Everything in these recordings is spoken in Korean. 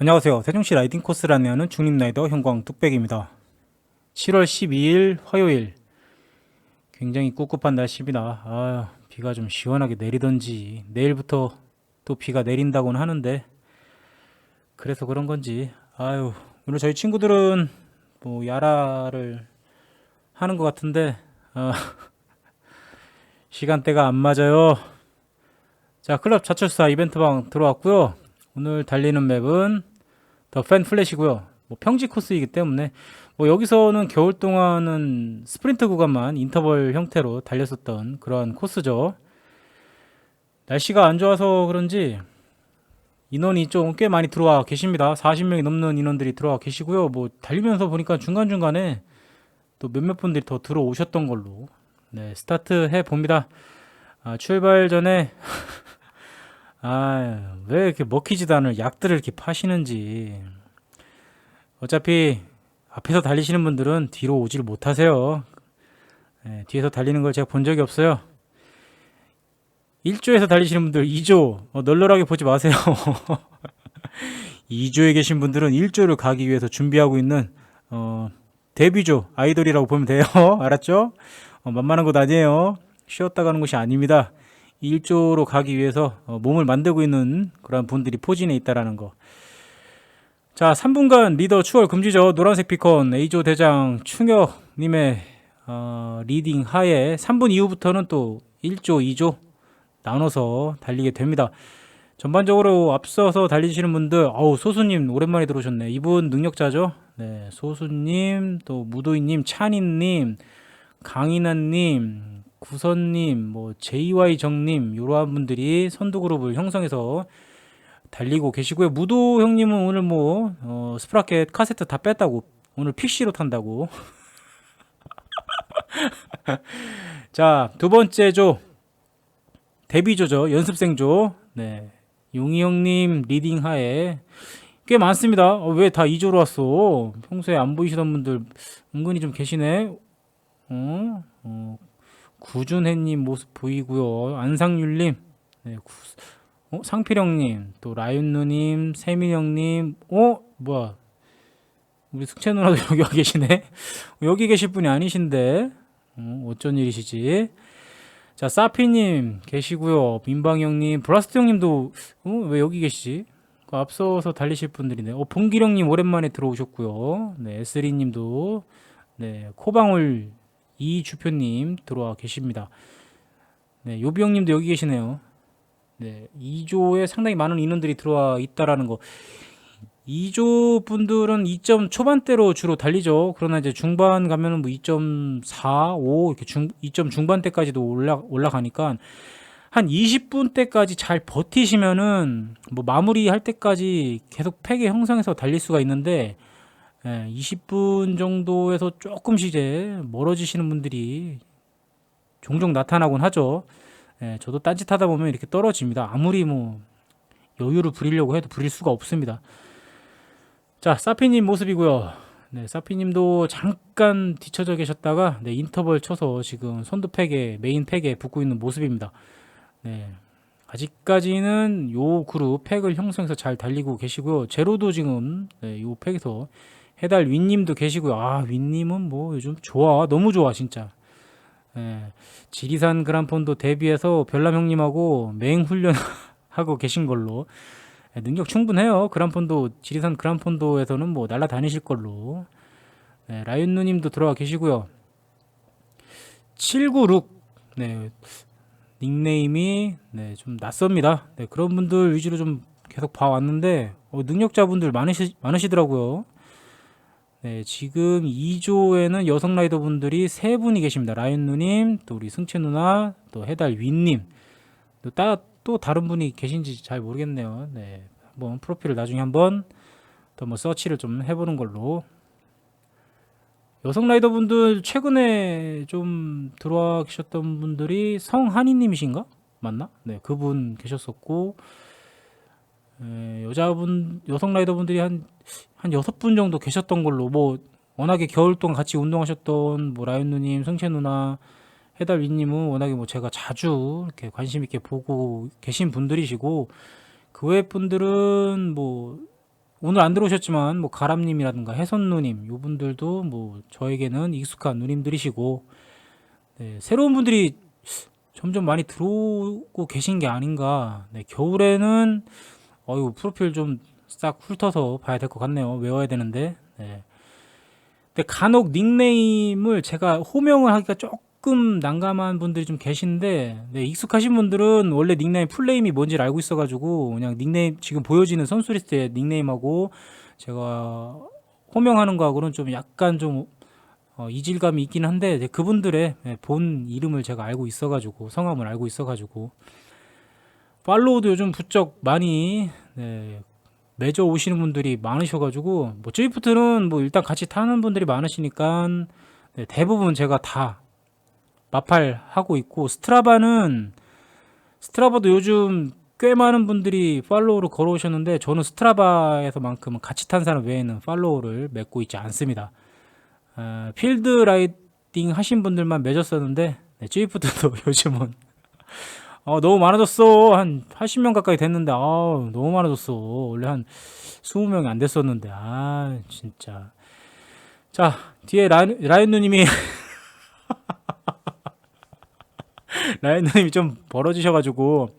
안녕하세요. 세종시 라이딩 안내하는 중립라이더 형광 뚝배기입니다. 7월 12일 화요일 굉장히 꿉꿉한 날씨입니다. 아, 비가 좀 시원하게 내리던지 내일부터 또 비가 내린다고는 하는데 그래서 그런 건지 아유 오늘 저희 친구들은 뭐 야라를 하는 것 같은데 아, 시간대가 안 맞아요. 자 클럽 자철사 이벤트방 들어왔고요. 오늘 달리는 맵은 더 팬 플래시고요. 뭐 평지 코스이기 때문에 뭐 여기서는 겨울 동안은 스프린트 구간만 인터벌 형태로 달렸었던 그러한 코스죠. 날씨가 안 좋아서 그런지 인원이 좀 꽤 많이 들어와 계십니다. 40명이 넘는 인원들이 들어와 계시고요. 뭐 달리면서 보니까 중간중간에 또 몇몇 분들이 더 들어오셨던 걸로 네, 스타트 해 봅니다. 아, 출발 전에 아, 왜 이렇게 먹히지도 않을 약들을 이렇게 파시는지. 어차피 앞에서 달리시는 분들은 뒤로 오질 못하세요. 예, 뒤에서 달리는 걸 제가 본 적이 없어요. 1조에서 달리시는 분들 2조 어, 널널하게 보지 마세요. 2조에 계신 분들은 1조를 가기 위해서 준비하고 있는 어, 데뷔조 아이돌이라고 보면 돼요. 알았죠? 어, 만만한 곳 아니에요. 쉬었다 가는 곳이 아닙니다. 1조로 가기 위해서 어, 몸을 만들고 있는 그런 분들이 포진해 있다라는 거. 자, 3분간 리더 추월 금지죠. 노란색 비컨 A조 대장 충혁님의 어, 리딩 하에 3분 이후부터는 또 1조, 2조 나눠서 달리게 됩니다. 전반적으로 앞서서 달리시는 분들, 어우, 소수님 오랜만에 들어오셨네. 이분 능력자죠. 네, 소수님, 또 무도인님, 찬이님, 강인한님, 구선님, 뭐 JY 정님 이러한 분들이 선두 그룹을 형성해서 달리고 계시고요. 무도 형님은 오늘 뭐 어, 스프라켓 카세트 다 뺐다고 오늘 PC로 탄다고. 자, 두 번째 조 데뷔조죠. 연습생조. 네. 용희 형님 리딩 하에 꽤 많습니다. 어, 왜다 2조로 왔어? 평소에 안 보이시던 분들 은근히 좀 계시네. 어? 어, 구준혜님 모습 보이고요. 안상률님, 네, 구, 어, 상필형님, 또 라윤누님, 세민형님, 어 뭐야? 우리 숙채 누나도 여기 와 계시네. 여기 계실 분이 아니신데 어, 어쩐 일이시지? 자 사피님 계시고요. 민방형님, 브라스트 형님도 어, 왜 여기 계시지? 그 앞서서 달리실 분들이네. 어, 봉기령님 오랜만에 들어오셨고요. 네, 에스리님도 네, 코방울 이주표님 들어와 계십니다. 네, 요비형님도 여기 계시네요. 네, 2조에 상당히 많은 인원들이 들어와 있다라는 거. 2조 분들은 2점 초반대로 주로 달리죠. 그러나 이제 중반 가면은 뭐 2.4, 5 이렇게 중 2점 중반대까지도 올라 올라가니까 한 20분 때까지 잘 버티시면은 뭐 마무리할 때까지 계속 팩에 형성해서 달릴 수가 있는데 예, 20분 정도에서 조금씩 이제 멀어지시는 분들이 종종 나타나곤 하죠. 예, 저도 딴짓하다 보면 이렇게 떨어집니다. 아무리 뭐 여유를 부리려고 해도 부릴 수가 없습니다. 자, 사피님 모습이고요. 네, 사피님도 잠깐 뒤쳐져 계셨다가 네, 인터벌 쳐서 지금 선두 팩에 메인 팩에 붙고 있는 모습입니다. 네, 아직까지는 요 그룹 팩을 형성해서 잘 달리고 계시고요. 제로도 지금 네, 요 팩에서 해달 윈님도 계시고요. 아, 윈님은 뭐 요즘 좋아. 너무 좋아, 진짜. 예, 지리산 그란폰도 데뷔해서 별남 형님하고 맹 훈련 하고 계신 걸로. 예, 능력 충분해요. 그란폰도, 지리산 그란폰도에서는 뭐 날아다니실 걸로. 예, 라윤 누님도 들어와 계시고요. 796. 네, 닉네임이 네, 좀 낯섭니다. 네, 그런 분들 위주로 좀 계속 봐왔는데, 어, 능력자분들 많으시, 많으시더라고요. 네, 지금 2조에는 여성 라이더 분들이 세 분이 계십니다. 라윤 누님, 또 우리 승채 누나, 또 해달 윈님. 또, 따, 또 다른 분이 계신지 잘 모르겠네요. 네, 한번 프로필을 나중에 한번 또뭐 서치를 좀 해보는 걸로. 여성 라이더 분들 최근에 좀 들어와 계셨던 분들이 성한이님이신가? 맞나? 네, 그분 계셨었고, 에, 여자분, 여성 라이더 분들이 한 한 여섯 분 정도 계셨던 걸로 뭐 워낙에 겨울 동안 같이 운동하셨던 뭐 라윤 누님, 성채 누나, 해달 위님은 워낙에 뭐 제가 자주 이렇게 관심 있게 보고 계신 분들이시고 그 외 분들은 뭐 오늘 안 들어오셨지만 뭐 가람님이라든가 해선 누님 요 분들도 뭐 저에게는 익숙한 누님들이시고 네, 새로운 분들이 점점 많이 들어오고 계신 게 아닌가. 네, 겨울에는 어유 프로필 좀 싹 훑어서 봐야 될 것 같네요. 외워야 되는데. 네. 근데 간혹 닉네임을 제가 호명을 하기가 조금 난감한 분들이 좀 계신데 네, 익숙하신 분들은 원래 닉네임 풀네임이 뭔지를 알고 있어가지고 그냥 닉네임 지금 보여지는 선수 리스트의 닉네임하고 제가 호명하는 거하고는 좀 약간 좀 어, 이질감이 있긴 한데 그분들의 네, 본 이름을 제가 알고 있어가지고 성함을 알고 있어가지고 팔로우도 요즘 부쩍 많이 네, 맺어 오시는 분들이 많으셔가지고 뭐 드리프트는 뭐 일단 같이 타는 분들이 많으시니까 네, 대부분 제가 다 마팔 하고 있고 스트라바는 스트라바도 요즘 꽤 많은 분들이 팔로우를 걸어오셨는데 저는 스트라바에서만큼은 같이 탄 사람 외에는 팔로우를 맺고 있지 않습니다. 어, 필드 라이딩 하신 분들만 맺었었는데 네, 드리프트도 요즘은 어, 너무 많아졌어. 한 80명 가까이 됐는데, 아 너무 많아졌어. 원래 한 20명이 안 됐었는데, 아, 진짜. 자, 뒤에 라인, 라인 누님이, 라인 누님이 좀 벌어지셔가지고,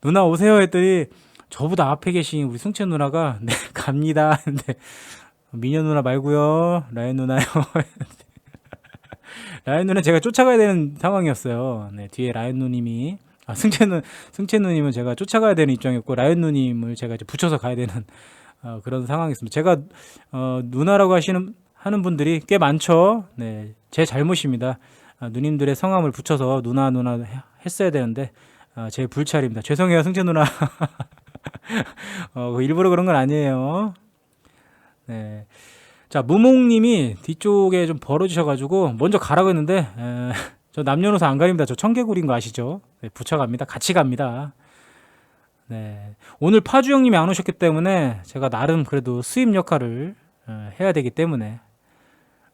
누나 오세요 했더니, 저보다 앞에 계신 우리 승채 누나가, 네, 갑니다. 근데, 미녀 누나 말고요 라인 누나요. 라인 누나 제가 쫓아가야 되는 상황이었어요. 네, 뒤에 라인 누님이, 아, 승채는 승채 누님은 제가 쫓아가야 되는 입장이었고 라이언 누님을 제가 이제 붙여서 가야 되는 어, 그런 상황이었습니다. 제가 어, 누나라고 하시는 하는 분들이 꽤 많죠. 네, 제 잘못입니다. 아, 누님들의 성함을 붙여서 누나 누나 해- 했어야 되는데 아, 제 불찰입니다. 죄송해요, 승채 누나. 어, 일부러 그런 건 아니에요. 네. 자, 무몽님이 뒤쪽에 좀 벌어지셔가지고 먼저 가라고 했는데 에, 저 남녀노소 안 가립니다. 저 청개구리인 거 아시죠? 네, 붙여갑니다. 같이 갑니다. 네. 오늘 파주 형님이 안 오셨기 때문에 제가 나름 그래도 수입 역할을 어, 해야 되기 때문에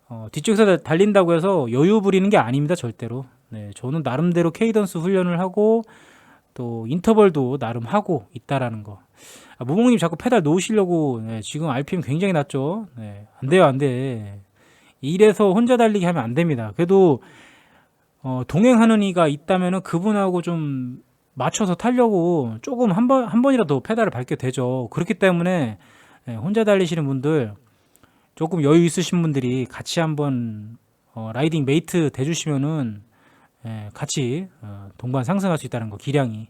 어, 뒤쪽에서 달린다고 해서 여유 부리는 게 아닙니다. 절대로. 네. 저는 나름대로 케이던스 훈련을 하고 또 인터벌도 나름 하고 있다라는 거. 아, 무몽님 자꾸 페달 놓으시려고 네, 지금 RPM 굉장히 낮죠. 네. 안 돼요, 안 돼. 이래서 혼자 달리기 하면 안 됩니다. 그래도 어, 동행하는 이가 있다면은 그분하고 좀 맞춰서 타려고 조금 한 번, 한 번이라도 페달을 밟게 되죠. 그렇기 때문에 예, 혼자 달리시는 분들 조금 여유 있으신 분들이 같이 한번 어, 라이딩 메이트 돼주시면은 예, 같이 어, 동반 상승할 수 있다는 거 기량이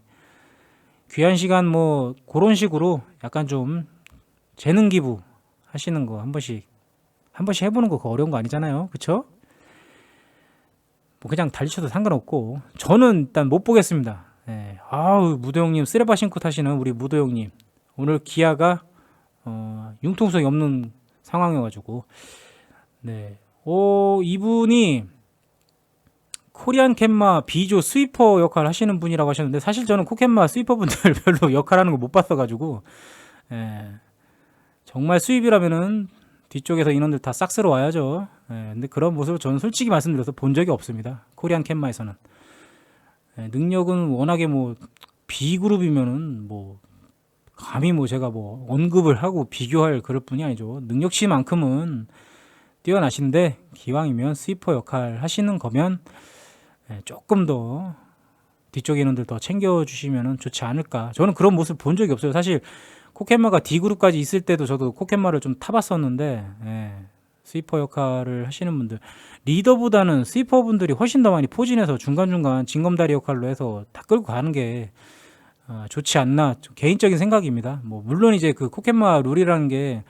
귀한 시간 뭐 그런 식으로 약간 좀 재능 기부 하시는 거 한 번씩 한 번씩 해보는 거 어려운 거 아니잖아요, 그쵸? 뭐 그냥 달리셔도 상관없고 저는 일단 못 보겠습니다. 예. 아우 무도 형님 쓰레바 신고 타시는 우리 무도 형님 오늘 기아가 어, 융통성이 없는 상황이어가지고 네. 오 이분이 코리안 캔마 비조 스위퍼 역할 하시는 분이라고 하셨는데 사실 저는 코캔마 스위퍼 분들 별로 역할하는 거못 봤어가지고 예. 정말 수입이라면은 뒤쪽에서 인원들 다 싹 쓸어 와야죠. 예, 근데 그런 모습을 저는 솔직히 말씀드려서 본 적이 없습니다. 코리안 캔마에서는. 예, 능력은 워낙에 뭐 B그룹이면은 뭐 감히 뭐 제가 뭐 언급을 하고 비교할 그럴 뿐이 아니죠. 능력치만큼은 뛰어나신데 기왕이면 스위퍼 역할 하시는 거면 예, 조금 더 뒤쪽 인원들 더 챙겨주시면 좋지 않을까. 저는 그런 모습 본 적이 없어요. 사실 코켓마가 D그룹까지 있을 때도 저도 코켓마를 좀 타봤었는데 예, 스위퍼 역할을 하시는 분들 리더보다는 스위퍼 분들이 훨씬 더 많이 포진해서 중간중간 징검다리 역할로 해서 다 끌고 가는 게 어, 좋지 않나 좀 개인적인 생각입니다. 뭐 물론 이제 그 코켓마 룰이라는 게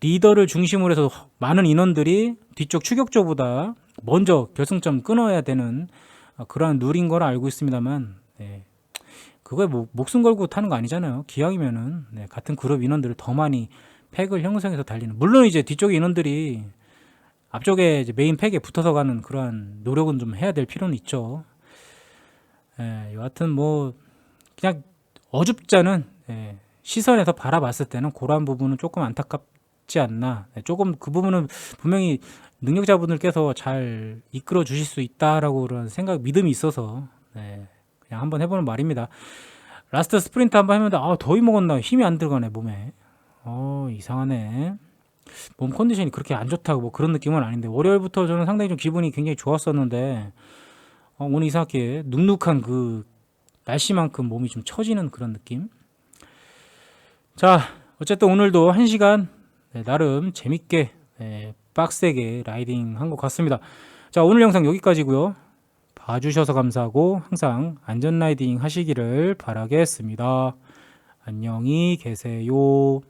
리더를 중심으로 해서 많은 인원들이 뒤쪽 추격조보다 먼저 결승점 끊어야 되는 어, 그러한 룰인 걸 알고 있습니다만 네. 그거에 뭐 목숨 걸고 타는 거 아니잖아요. 기왕이면은 네, 같은 그룹 인원들을 더 많이 팩을 형성해서 달리는. 물론 이제 뒤쪽에 인원들이 앞쪽에 이제 메인 팩에 붙어서 가는 그러한 노력은 좀 해야 될 필요는 있죠. 예, 여하튼 뭐 그냥 어줍잖은 예, 시선에서 바라봤을 때는 그러한 부분은 조금 안타깝지 않나. 예, 조금 그 부분은 분명히 능력자분들께서 잘 이끌어 주실 수 있다라고 그런 생각, 믿음이 있어서 예, 그냥 한번 해보는 말입니다. 라스트 스프린트 한번 했는데 아 더위 먹었나 힘이 안 들어가네 몸에. 어, 이상하네. 몸 컨디션이 그렇게 안 좋다고 뭐 그런 느낌은 아닌데 월요일부터 저는 상당히 좀 기분이 굉장히 좋았었는데 어, 오늘 이상하게 눅눅한 그 날씨만큼 몸이 좀 처지는 그런 느낌. 자, 어쨌든 오늘도 한 시간 네, 나름 재밌게 네, 빡세게 라이딩 한 것 같습니다. 자, 오늘 영상 여기까지고요. 봐주셔서 감사하고 항상 안전 라이딩 하시기를 바라겠습니다. 안녕히 계세요.